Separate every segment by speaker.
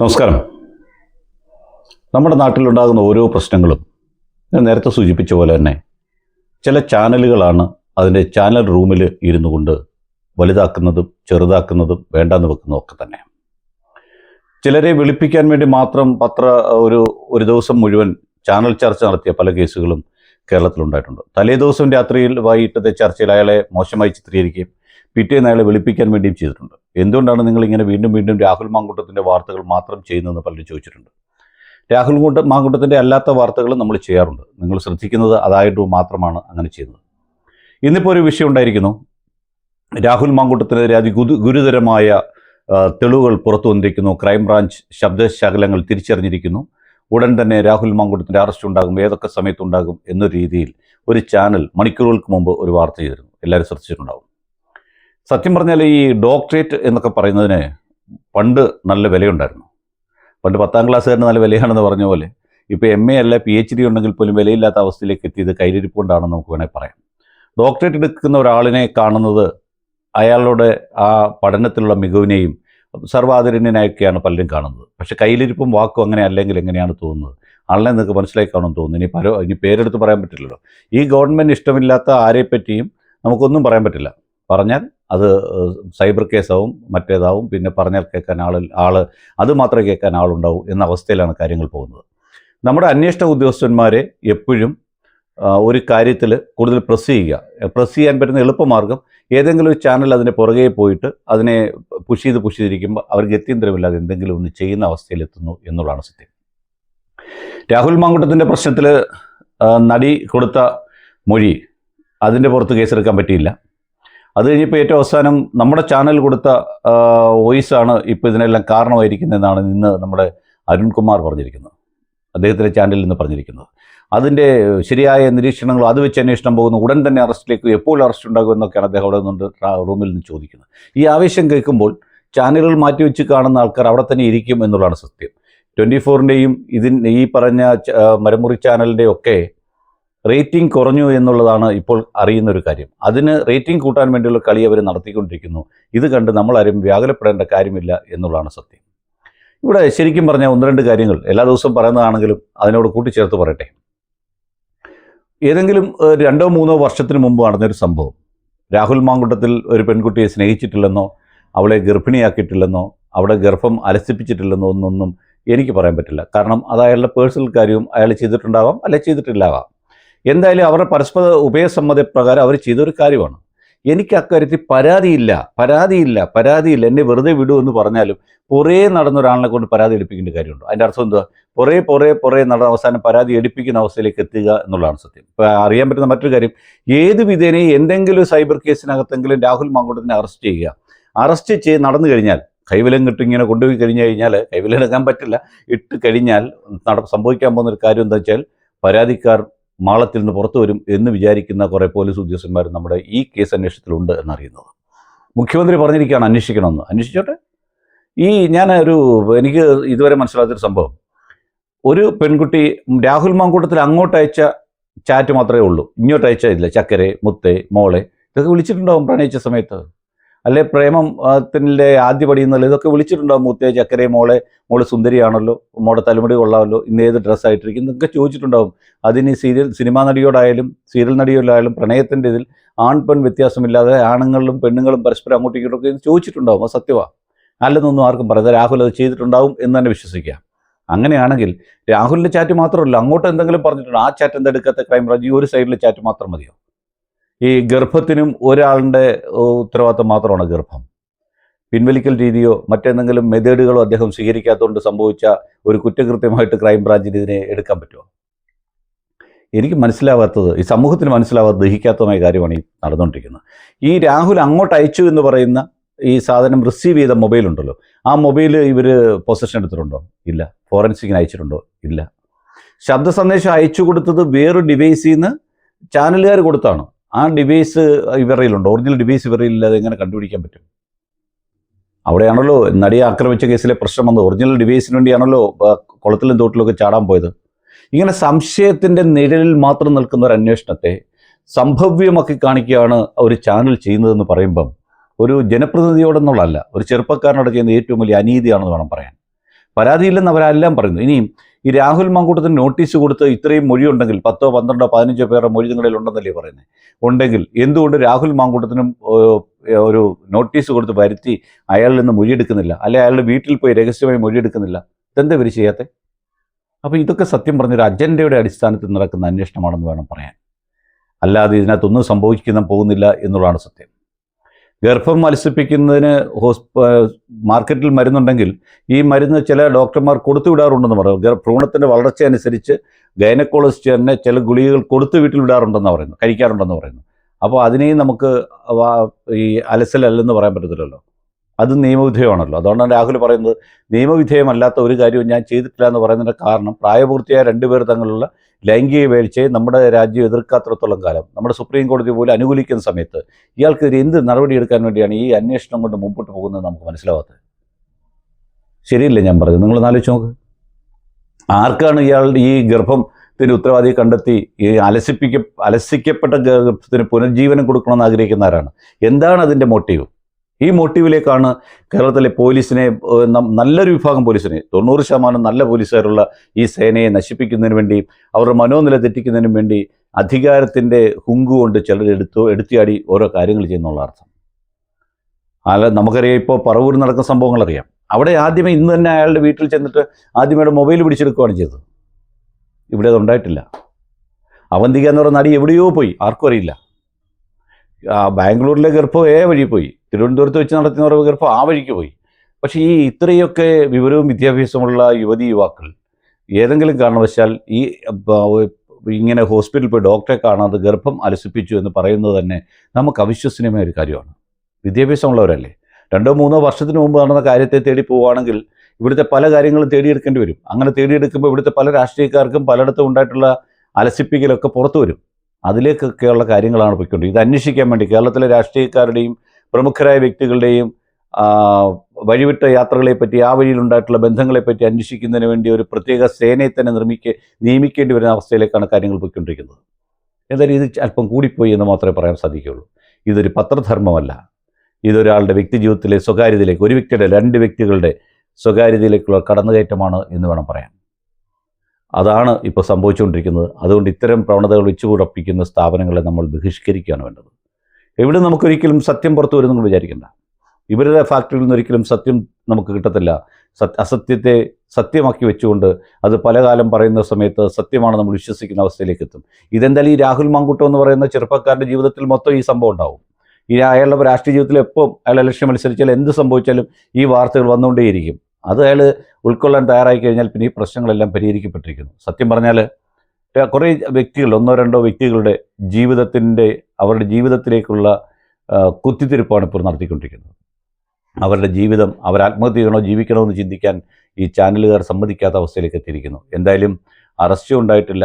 Speaker 1: നമസ്കാരം. നമ്മുടെ നാട്ടിലുണ്ടാകുന്ന ഓരോ പ്രശ്നങ്ങളും ഞാൻ നേരത്തെ സൂചിപ്പിച്ച പോലെ തന്നെ ചില ചാനലുകളാണ് അതിന്റെ ചാനൽ റൂമിൽ ഇരുന്നു കൊണ്ട് വലുതാക്കുന്നതും ചെറുതാക്കുന്നതും വേണ്ടാന്ന് വെക്കുന്നതും ഒക്കെ തന്നെ ചിലരെ വിളിപ്പിക്കാൻ വേണ്ടി മാത്രം പത്ര ഒരു ഒരു ദിവസം മുഴുവൻ ചാനൽ ചർച്ച നടത്തിയ പല കേസുകളും കേരളത്തിലുണ്ടായിട്ടുണ്ട്. തലേ ദിവസം രാത്രിയിൽ വൈകിട്ടത്തെ ചർച്ചയിൽ അയാളെ മോശമായി ചിത്രീകരിക്കുകയും പിറ്റേന്ന് അയാളെ വിളിപ്പിക്കാൻ വേണ്ടിയും ചെയ്തിട്ടുണ്ട്. എന്തുകൊണ്ടാണ് നിങ്ങൾ ഇങ്ങനെ വീണ്ടും വീണ്ടും രാഹുൽ മാങ്കൂട്ടത്തിന്റെ വാർത്തകൾ മാത്രം ചെയ്യുന്നതെന്ന് പലരും ചോദിച്ചിട്ടുണ്ട്. രാഹുൽ കൂട്ട മാങ്കൂട്ടത്തിന്റെ അല്ലാത്ത വാർത്തകളും നമ്മൾ ചെയ്യാറുണ്ട്. നിങ്ങൾ ശ്രദ്ധിക്കുന്നത് അതായിട്ട് മാത്രമാണ് അങ്ങനെ ചെയ്യുന്നത്. ഇന്നിപ്പോൾ ഒരു വിഷയം ഉണ്ടായിരിക്കുന്നു. രാഹുൽ മാങ്കൂട്ടത്തിനെതിരെ അതി ഗുരു ഗുരുതരമായ തെളിവുകൾ പുറത്തു വന്നിരിക്കുന്നു. ക്രൈംബ്രാഞ്ച് ശബ്ദശകലങ്ങൾ തിരിച്ചറിഞ്ഞിരിക്കുന്നു. ഉടൻ തന്നെ രാഹുൽ മാങ്കൂട്ടത്തിന്റെ അറസ്റ്റ് ഉണ്ടാകും. ഏതൊക്കെ സമയത്തുണ്ടാകും എന്ന രീതിയിൽ ഒരു ചാനൽ മണിക്കൂറുകൾക്ക് മുമ്പ് ഒരു വാർത്ത ചെയ്തിരുന്നു. എല്ലാവരും ശ്രദ്ധിച്ചിട്ടുണ്ടാവും. സത്യം പറഞ്ഞാൽ ഈ ഡോക്ടറേറ്റ് എന്നൊക്കെ പറയുന്നതിന് പണ്ട് നല്ല വിലയുണ്ടായിരുന്നു. പണ്ട് പത്താം ക്ലാസ്സുകാരന് നല്ല വിലയാണെന്ന് പറഞ്ഞ പോലെ ഇപ്പോൾ എം എ അല്ല പി എച്ച് ഡി ഉണ്ടെങ്കിൽ പോലും വിലയില്ലാത്ത അവസ്ഥയിലേക്ക് എത്തിയത് കയ്യിലിരിപ്പ് കൊണ്ടാണെന്ന് നമുക്ക് വേണമെങ്കിൽ പറയാം. ഡോക്ടറേറ്റ് എടുക്കുന്ന ഒരാളിനെ കാണുന്നത് അയാളുടെ ആ പഠനത്തിലുള്ള മികവിനെയും സർവാദരണ്യനായൊക്കെയാണ് പലരും കാണുന്നത്. പക്ഷേ കയ്യിലിരിപ്പും വാക്കും അങ്ങനെ അല്ലെങ്കിൽ എങ്ങനെയാണ് തോന്നുന്നത്? ആളിനെ നിങ്ങൾക്ക് മനസ്സിലാക്കി കാണുമെന്ന് തോന്നുന്നു. ഇനി പല ഇനി പേരെടുത്ത് പറയാൻ പറ്റില്ലല്ലോ. ഈ ഗവൺമെന്റ് ഇഷ്ടമില്ലാത്ത ആരെപ്പറ്റിയും നമുക്കൊന്നും പറയാൻ പറ്റില്ല. പറഞ്ഞാൽ അത് സൈബർ കേസാവും മറ്റേതാവും പിന്നെ പറഞ്ഞാൽ കേൾക്കാൻ ആൾ ആൾ അത് മാത്രമേ കേൾക്കാൻ ആളുണ്ടാവൂ എന്ന അവസ്ഥയിലാണ് കാര്യങ്ങൾ പോകുന്നത്. നമ്മുടെ അന്വേഷണ ഉദ്യോഗസ്ഥന്മാരെ എപ്പോഴും ഒരു കാര്യത്തിൽ കൂടുതൽ പ്രസ് ചെയ്യുക. പ്രസ് ചെയ്യാൻ പറ്റുന്ന എളുപ്പമാർഗം ഏതെങ്കിലും ഒരു ചാനൽ അതിന് പുറകെ പോയിട്ട് അതിനെ പുഷ് ചെയ്ത് പുഷ് ചെയ്തിരിക്കുമ്പോൾ അവർ ഗത്യന്തരമില്ലാതെ എന്തെങ്കിലും ഒന്ന് ചെയ്യുന്ന അവസ്ഥയിലെത്തുന്നു എന്നുള്ളതാണ് സത്യം. രാഹുൽ മാങ്കുട്ടത്തിന്റെ പ്രശ്നത്തിൽ നടി കൊടുത്ത മൊഴി അതിന്റെ പുറത്ത് കേസെടുക്കാൻ പറ്റിയില്ല. അത് കഴിഞ്ഞപ്പോൾ ഏറ്റവും അവസാനം നമ്മുടെ ചാനൽ കൊടുത്ത വോയിസാണ് ഇപ്പോൾ ഇതിനെല്ലാം കാരണമായിരിക്കുന്നതെന്നാണ് ഇന്ന് നമ്മുടെ അരുൺകുമാർ പറഞ്ഞിരിക്കുന്നത്. അദ്ദേഹത്തിന്റെ ചാനലിൽ നിന്ന് പറഞ്ഞിരിക്കുന്നത്. അതിന്റെ ശരിയായ നിരീക്ഷണങ്ങൾ അത് വെച്ച് അന്വേഷണം പോകുന്നു ഉടൻ തന്നെ അറസ്റ്റിലേക്ക് എപ്പോൾ അറസ്റ്റ് ഉണ്ടാകും എന്നൊക്കെയാണ് അദ്ദേഹം അവിടെ നിന്ന് റൂമിൽ നിന്ന് ചോദിക്കുന്നത്. ഈ ആവേശം കേൾക്കുമ്പോൾ ചാനലുകൾ മാറ്റിവെച്ച് കാണുന്ന ആൾക്കാർ അവിടെ തന്നെ ഇരിക്കും എന്നുള്ളതാണ് സത്യം. ട്വന്റി ഫോറിന്റെയും ഇതിൻ ഈ പറഞ്ഞ മരമുറി ചാനലിന്റെയും ഒക്കെ റേറ്റിംഗ് കുറഞ്ഞു എന്നുള്ളതാണ് ഇപ്പോൾ അറിയുന്ന ഒരു കാര്യം. അതിന് റേറ്റിംഗ് കൂട്ടാൻ വേണ്ടിയുള്ള കളി അവർ നടത്തിക്കൊണ്ടിരിക്കുന്നു. ഇത് കണ്ട് നമ്മളാരും വ്യാകുലപ്പെടേണ്ട കാര്യമില്ല എന്നുള്ളതാണ് സത്യം. ഇവിടെ ശരിക്കും പറഞ്ഞ ഒന്ന് രണ്ട് കാര്യങ്ങൾ. എല്ലാ ദിവസവും പറയുന്നതാണെങ്കിലും അതിനോട് കൂട്ടിച്ചേർത്ത് പറയട്ടെ. ഏതെങ്കിലും രണ്ടോ മൂന്നോ വർഷത്തിന് മുമ്പ് നടന്നൊരു സംഭവം. രാഹുൽ മാങ്കുട്ടത്തിൽ ഒരു പെൺകുട്ടിയെ സ്നേഹിച്ചിട്ടില്ലെന്നോ അവളെ ഗർഭിണിയാക്കിയിട്ടില്ലെന്നോ അവിടെ ഗർഭം അലസിപ്പിച്ചിട്ടില്ലെന്നോ എന്നൊന്നും എനിക്ക് പറയാൻ പറ്റില്ല. കാരണം അത് അയാളുടെ പേഴ്സണൽ കാര്യവും അയാൾ ചെയ്തിട്ടുണ്ടാവാം അല്ലെ ചെയ്തിട്ടില്ലാവാം. എന്തായാലും അവരുടെ പരസ്പര ഉഭയസമ്മതപ്രകാരം അവർ ചെയ്തൊരു കാര്യമാണ്. എനിക്ക് അക്കാര്യത്തിൽ പരാതിയില്ല പരാതിയില്ല പരാതിയില്ല. എന്നെ വെറുതെ വിടൂ എന്ന് പറഞ്ഞാലും പുറേ നടന്ന ഒരാളിനെ കൊണ്ട് പരാതി എടുപ്പിക്കേണ്ട കാര്യമുണ്ടോ. അതിന്റെ അർത്ഥം എന്താ പുറേ പുറേ പുറേ നടന്ന അവസാനം പരാതി എടുപ്പിക്കുന്ന അവസ്ഥയിലേക്ക് എത്തുക എന്നുള്ളതാണ് സത്യം. ഇപ്പോൾ അറിയാൻ പറ്റുന്ന മറ്റൊരു കാര്യം ഏത് വിധേനയും എന്തെങ്കിലും സൈബർ കേസിനകത്തെങ്കിലും രാഹുൽ മാങ്കോട്ടിനെ അറസ്റ്റ് ചെയ്യുക. അറസ്റ്റ് ചെയ്ത് നടന്നു കഴിഞ്ഞാൽ കൈവിലം കിട്ടും ഇങ്ങനെ കൊണ്ടുപോയി കഴിഞ്ഞു കഴിഞ്ഞാൽ കൈവിലെടുക്കാൻ പറ്റില്ല. ഇട്ട് കഴിഞ്ഞാൽ നട സംഭവിക്കാൻ പോകുന്ന ഒരു കാര്യം എന്താ വെച്ചാൽ പരാതിക്കാർ മാളത്തിൽ നിന്ന് പുറത്തു വരും എന്ന് വിചാരിക്കുന്ന കുറേ പോലീസ് ഉദ്യോഗസ്ഥന്മാർ നമ്മുടെ ഈ കേസ് അന്വേഷണത്തിലുണ്ട് എന്നറിയുന്നത്. മുഖ്യമന്ത്രി പറഞ്ഞിരിക്കുകയാണ് അന്വേഷിക്കണമെന്ന്. അന്വേഷിച്ചോട്ടെ. ഈ ഞാൻ ഒരു എനിക്ക് ഇതുവരെ മനസ്സിലാത്തൊരു സംഭവം. ഒരു പെൺകുട്ടി രാഹുൽ മാങ്കൂട്ടത്തിൽ അങ്ങോട്ട് അയച്ച ചാറ്റ് മാത്രമേ ഉള്ളൂ. ഇങ്ങോട്ട് അയച്ച ഇല്ല ചക്കരെ മുത്തേ മോളെ. ഇതൊക്കെ വിളിച്ചിട്ടുണ്ടാവും പ്രണയിച്ച സമയത്ത്. അല്ലെ? പ്രേമം ത്തിന്റെ ആദ്യ പടി എന്നുള്ള ഇതൊക്കെ വിളിച്ചിട്ടുണ്ടാവും മുത്തേ ചക്കരെ മോളെ? മോൾ സുന്ദരിയാണല്ലോ മോളെ തലമുടി കൊള്ളാമല്ലോ ഇന്ന് ഏത് ഡ്രസ്സായിട്ടിരിക്കും എന്നൊക്കെ ചോദിച്ചിട്ടുണ്ടാവും. അതിന് സീരിയൽ സിനിമാ നടിയോടായാലും സീരിയൽ നടിയോടായാലും പ്രണയത്തിന്റെ ഇതിൽ ആൺ പെൺ വ്യത്യാസമില്ലാതെ ആണുങ്ങളും പെണ്ണുങ്ങളും പരസ്പരം അങ്ങോട്ടും ചോദിച്ചിട്ടുണ്ടാവും. അത് സത്യമാണ് അല്ലെന്നൊന്നും ആർക്കും പറയാതെ രാഹുൽ അത് ചെയ്തിട്ടുണ്ടാവും എന്ന് തന്നെ വിശ്വസിക്കാം. അങ്ങനെയാണെങ്കിൽ രാഹുലിന്റെ ചാറ്റ് മാത്രമല്ല അങ്ങോട്ട് എന്തെങ്കിലും പറഞ്ഞിട്ടുണ്ട്? ആ ചാറ്റ് എന്താ എടുക്കാത്ത ക്രൈംബ്രാഞ്ച് ഈ ഒരു സൈഡിലെ ചാറ്റ് മാത്രം മതിയോ? ഈ ഗർഭത്തിനും ഒരാളുടെ ഉത്തരവാദിത്തം മാത്രമാണ് ഗർഭം. പിൻവലിക്കൽ രീതിയോ മറ്റെന്തെങ്കിലും മെത്തേഡുകളോ അദ്ദേഹം സ്വീകരിക്കാത്തതുകൊണ്ട് സംഭവിച്ച ഒരു കുറ്റകൃത്യമായിട്ട് ക്രൈംബ്രാഞ്ചിന് ഇതിനെ എടുക്കാൻ പറ്റുമോ? എനിക്ക് മനസ്സിലാവാത്തത് ഈ സമൂഹത്തിന് മനസ്സിലാവാത്ത ദഹിക്കാത്തതുമായ കാര്യമാണ് ഈ നടന്നുകൊണ്ടിരിക്കുന്നത്. ഈ രാഹുൽ അങ്ങോട്ട് അയച്ചു എന്ന് പറയുന്ന ഈ സാധനം റിസീവ് ചെയ്ത മൊബൈൽ ഉണ്ടല്ലോ. ആ മൊബൈൽ ഇവർ പൊസഷൻ എടുത്തിട്ടുണ്ടോ? ഇല്ല. ഫോറൻസിക്കിന് അയച്ചിട്ടുണ്ടോ? ഇല്ല. ശബ്ദ സന്ദേശം അയച്ചു കൊടുത്തത് വേറൊരു ഡിവൈസിൽ നിന്ന് ചാനലുകാർ കൊടുത്താണ്. ആ ഡിവൈസ് ഇവരയിലുണ്ട് ഒറിജിനൽ ഡിവൈസ് ഇവരയില്ലാതെ എങ്ങനെ കണ്ടുപിടിക്കാൻ പറ്റും? അവിടെയാണല്ലോ നടിയെ ആക്രമിച്ച കേസിലെ പ്രശ്നം വന്നത്. ഒറിജിനൽ ഡിവൈസിന് വേണ്ടിയാണല്ലോ കുളത്തിലും തോട്ടിലൊക്കെ ചാടാൻ പോയത്. ഇങ്ങനെ സംശയത്തിന്റെ നിഴലിൽ മാത്രം നിൽക്കുന്ന ഒരു അന്വേഷണത്തെ സംഭവ്യമാക്കി കാണിക്കുകയാണ് ഒരു ചാനൽ ചെയ്യുന്നതെന്ന് പറയുമ്പം ഒരു ജനപ്രതിനിധിയോടെന്നുള്ളതല്ല ഒരു ചെറുപ്പക്കാരനോട് ചെയ്യുന്ന ഏറ്റവും വലിയ അനീതിയാണെന്ന് വേണം പറയാൻ. പരാതിയില്ലെന്ന് അവരെല്ലാം പറയുന്നു. ഇനിയും ഈ രാഹുൽ മാങ്കൂട്ടത്തിന് നോട്ടീസ് കൊടുത്ത് ഇത്രയും മൊഴിയുണ്ടെങ്കിൽ പത്തോ പന്ത്രണ്ടോ പതിനഞ്ചോ പേരുടെ മൊഴി നിങ്ങളിൽ ഉണ്ടെന്നല്ലേ പറയുന്നത് ഉണ്ടെങ്കിൽ എന്തുകൊണ്ട് രാഹുൽ മാങ്കൂട്ടത്തിനും ഒരു നോട്ടീസ് കൊടുത്ത് വരുത്തി അയാളിൽ നിന്ന് മൊഴിയെടുക്കുന്നില്ല? അല്ലെ അയാളുടെ വീട്ടിൽ പോയി രഹസ്യമായി മൊഴിയെടുക്കുന്നില്ല? ഇതെന്താ ഇവർ ചെയ്യാത്തെ? അപ്പോൾ ഇതൊക്കെ സത്യം പറഞ്ഞൊരു അജണ്ടയുടെ അടിസ്ഥാനത്തിൽ നടക്കുന്ന അന്വേഷണമാണെന്ന് വേണം പറയാൻ. അല്ലാതെ ഇതിനകത്തൊന്നും സംഭവിക്കുന്ന പോകുന്നില്ല എന്നുള്ളതാണ് സത്യം. ഗർഭം മത്സിപ്പിക്കുന്നതിന് ഹോസ്പ മാർക്കറ്റിൽ മരുന്നുണ്ടെങ്കിൽ ഈ മരുന്ന് ചില ഡോക്ടർമാർ കൊടുത്തു വിടാറുണ്ടെന്ന് പറയുന്നു ഭ്രൂണത്തിന്റെ വളർച്ച അനുസരിച്ച് ഗൈനക്കോളജിസ്റ്റ് തന്നെ ചില ഗുളികകൾ കൊടുത്തു വീട്ടിൽ വിടാറുണ്ടെന്ന് പറയുന്നു കഴിക്കാറുണ്ടെന്ന് പറയുന്നു അപ്പോൾ അതിനെയും നമുക്ക് ഈ അലസലല്ലെന്ന് പറയാൻ പറ്റത്തില്ലല്ലോ. അത് നിയമവിധേയമാണല്ലോ. അതുകൊണ്ടാണ് രാഹുൽ പറയുന്നത് നിയമവിധേയമല്ലാത്ത ഒരു കാര്യവും ഞാൻ ചെയ്തിട്ടില്ല എന്ന് പറയുന്നതിന്റെ കാരണം പ്രായപൂർത്തിയായ രണ്ടുപേർ തമ്മിലുള്ള ലൈംഗിക വീഴ്ചയെ നമ്മുടെ രാജ്യം എതിർക്കാത്തിടത്തോളം കാലം നമ്മുടെ സുപ്രീം കോടതി പോലും അനുകൂലിക്കുന്ന സമയത്ത് ഇയാൾക്കെതിരെ എന്ത് നടപടിയെടുക്കാൻ വേണ്ടിയാണ് ഈ അന്വേഷണം കൊണ്ട് മുമ്പോട്ട് പോകുന്നത് നമുക്ക് മനസ്സിലാവാത്തത്? ശരിയല്ലേ ഞാൻ പറഞ്ഞത്? നിങ്ങൾ ആലോചിച്ച് നോക്ക്. ആർക്കാണ് ഇയാളുടെ ഈ ഗർഭം ത്തിന് ഉത്തരവാദിയെ കണ്ടെത്തി ഈ അലസിപ്പിക്ക അലസിക്കപ്പെട്ട ഗർഭത്തിന് പുനർജീവനം കൊടുക്കണമെന്ന് ആഗ്രഹിക്കുന്ന ആരാണ്? എന്താണ് അതിന്റെ മോട്ടീവ് ഈ മോട്ടീവിലേക്കാണ് കേരളത്തിലെ പോലീസിനെ നല്ലൊരു വിഭാഗം പോലീസിനെ തൊണ്ണൂറ് ശതമാനം നല്ല പോലീസുകാരുള്ള ഈ സേനയെ നശിപ്പിക്കുന്നതിനു വേണ്ടി അവരുടെ മനോനില തെറ്റിക്കുന്നതിനും വേണ്ടി അധികാരത്തിന്റെ ഹുങ്കുകൊണ്ട് ചിലർ എടുത്തു എടുത്തിയാടി ഓരോ കാര്യങ്ങൾ ചെയ്യുന്നുള്ള അർത്ഥം. അല്ല നമുക്കറിയാം ഇപ്പോൾ പറവൂർ നടക്കുന്ന സംഭവങ്ങൾ അറിയാം അവിടെ ആദ്യമേ ഇന്ന് തന്നെ അയാളുടെ വീട്ടിൽ ചെന്നിട്ട് ആദ്യമേ മൊബൈൽ പിടിച്ചെടുക്കുകയാണ് ചെയ്തത്. ഇവിടെ അത് ഉണ്ടായിട്ടില്ല. അവന്തിക എന്ന് പറയുന്ന നടി എവിടെയോ പോയി ആർക്കും അറിയില്ല. ബാംഗ്ലൂരിലെ ഗർഭം ഏ വഴി പോയി. തിരുവനന്തപുരത്ത് വെച്ച് നടത്തുന്ന ഗർഭം ആ വഴിക്ക് പോയി. പക്ഷേ ഈ ഇത്രയൊക്കെ വിവരവും വിദ്യാഭ്യാസമുള്ള യുവതി യുവാക്കൾ ഏതെങ്കിലും കാരണവശാൽ ഈ ഇങ്ങനെ ഹോസ്പിറ്റലിൽ പോയി ഡോക്ടറെ കാണാതെ ഗർഭം അലസിപ്പിച്ചു എന്ന് പറയുന്നത് തന്നെ നമുക്ക് അവിശ്വസനീയമായ ഒരു കാര്യമാണ്. വിദ്യാഭ്യാസമുള്ളവരല്ലേ? രണ്ടോ മൂന്നോ വർഷത്തിന് മുമ്പ് നടന്ന കാര്യത്തെ തേടി പോവുകയാണെങ്കിൽ ഇവിടുത്തെ പല കാര്യങ്ങളും തേടിയെടുക്കേണ്ടി വരും. അങ്ങനെ തേടിയെടുക്കുമ്പോൾ ഇവിടുത്തെ പല രാഷ്ട്രീയക്കാർക്കും പലയിടത്തും ഉണ്ടായിട്ടുള്ള അലസിപ്പിക്കലൊക്കെ പുറത്തു വരും. അതിലേക്കൊക്കെയുള്ള കാര്യങ്ങളാണ് പോയിക്കൊണ്ട് ഇത് അന്വേഷിക്കാൻ വേണ്ടി കേരളത്തിലെ രാഷ്ട്രീയക്കാരുടെയും പ്രമുഖരായ വ്യക്തികളുടെയും വഴിവിട്ട യാത്രകളെ ആ വഴിയിലുണ്ടായിട്ടുള്ള ബന്ധങ്ങളെ പറ്റി അന്വേഷിക്കുന്നതിന് വേണ്ടി ഒരു പ്രത്യേക സേനയെ തന്നെ നിർമ്മിക്ക നിയമിക്കേണ്ടി വരുന്ന അവസ്ഥയിലേക്കാണ് കാര്യങ്ങൾ പോയിക്കൊണ്ടിരിക്കുന്നത്. എന്തായാലും ഇത് അല്പം കൂടിപ്പോയി എന്ന് മാത്രമേ പറയാൻ സാധിക്കുകയുള്ളൂ. ഇതൊരു പത്രധർമ്മമല്ല. ഇതൊരാളുടെ വ്യക്തി ജീവിതത്തിലെ സ്വകാര്യതയിലേക്ക് ഒരു വ്യക്തിയുടെ രണ്ട് വ്യക്തികളുടെ സ്വകാര്യതയിലേക്കുള്ള കടന്നുകയറ്റമാണ് എന്ന് വേണം പറയാൻ. അതാണ് ഇപ്പോൾ സംഭവിച്ചുകൊണ്ടിരിക്കുന്നത്. അതുകൊണ്ട് ഇത്തരം പ്രവണതകൾ വെച്ചുകൂടപ്പിക്കുന്ന സ്ഥാപനങ്ങളെ നമ്മൾ ബഹിഷ്കരിക്കുകയാണ് വേണ്ടത്. എവിടെ നമുക്കൊരിക്കലും സത്യം പുറത്തു വരുമെന്ന് വിചാരിക്കേണ്ട. ഇവരുടെ ഫാക്ടറിയിൽ നിന്ന് ഒരിക്കലും സത്യം നമുക്ക് കിട്ടത്തില്ല. സത് അസത്യത്തെ സത്യമാക്കി വെച്ചുകൊണ്ട് അത് പല കാലം പറയുന്ന സമയത്ത് സത്യമാണ് നമ്മൾ വിശ്വസിക്കുന്ന അവസ്ഥയിലേക്ക് എത്തും. ഇതെന്തായാലും ഈ രാഹുൽ മാങ്കുട്ടോ എന്ന് പറയുന്ന ചെറുപ്പക്കാരന്റെ ജീവിതത്തിൽ മൊത്തം ഈ സംഭവം ഉണ്ടാവും. ഈ അയാളുടെ രാഷ്ട്രീയ ജീവിതത്തിൽ എപ്പോൾ അയാൾ ലക്ഷ്യം മത്സരിച്ചാലും എന്ത് സംഭവിച്ചാലും ഈ വാർത്തകൾ വന്നുകൊണ്ടേയിരിക്കും. അത് അയാൾ ഉൾക്കൊള്ളാൻ തയ്യാറായി കഴിഞ്ഞാൽ പിന്നെ ഈ പ്രശ്നങ്ങളെല്ലാം പരിഹരിക്കപ്പെട്ടിരിക്കുന്നു. സത്യം പറഞ്ഞാൽ കുറേ വ്യക്തികൾ ഒന്നോ രണ്ടോ വ്യക്തികളുടെ ജീവിതത്തിന്റെ അവരുടെ ജീവിതത്തിലേക്കുള്ള കുത്തിത്തിരിപ്പാണ് ഇപ്പോൾ നടത്തിക്കൊണ്ടിരിക്കുന്നത്. അവരുടെ ജീവിതം അവർ ആത്മഹത്യ ചെയ്യണോ ജീവിക്കണോ എന്ന് ചിന്തിക്കാൻ ഈ ചാനലുകാർ സമ്മതിക്കാത്ത അവസ്ഥയിലേക്ക് എത്തിയിരിക്കുന്നു. എന്തായാലും അറസ്റ്റ് ഉണ്ടായിട്ടില്ല.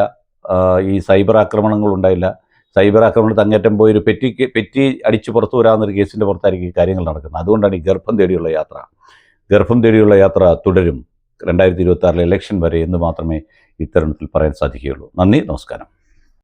Speaker 1: ഈ സൈബർ ആക്രമണങ്ങൾ ഉണ്ടായില്ല. സൈബർ ആക്രമണത്തിൽ അങ്ങേറ്റം പോയി ഒരു പെറ്റി പെറ്റി അടിച്ച് പുറത്തു വരാവുന്നൊരു കേസിന്റെ പുറത്തായിരിക്കും കാര്യങ്ങൾ നടക്കുന്നത്. അതുകൊണ്ടാണ് ഈ ഗർഭം തേടിയുള്ള യാത്ര. ഗർഭം തേടിയുള്ള യാത്ര തുടരും. രണ്ടായിരത്തി ഇരുപത്തി ആറിലെ ഇലക്ഷൻ വരെ എന്ന് മാത്രമേ ഇത്തരുണത്തിൽ പറയാൻ സാധിക്കുകയുള്ളൂ. നന്ദി നമസ്കാരം.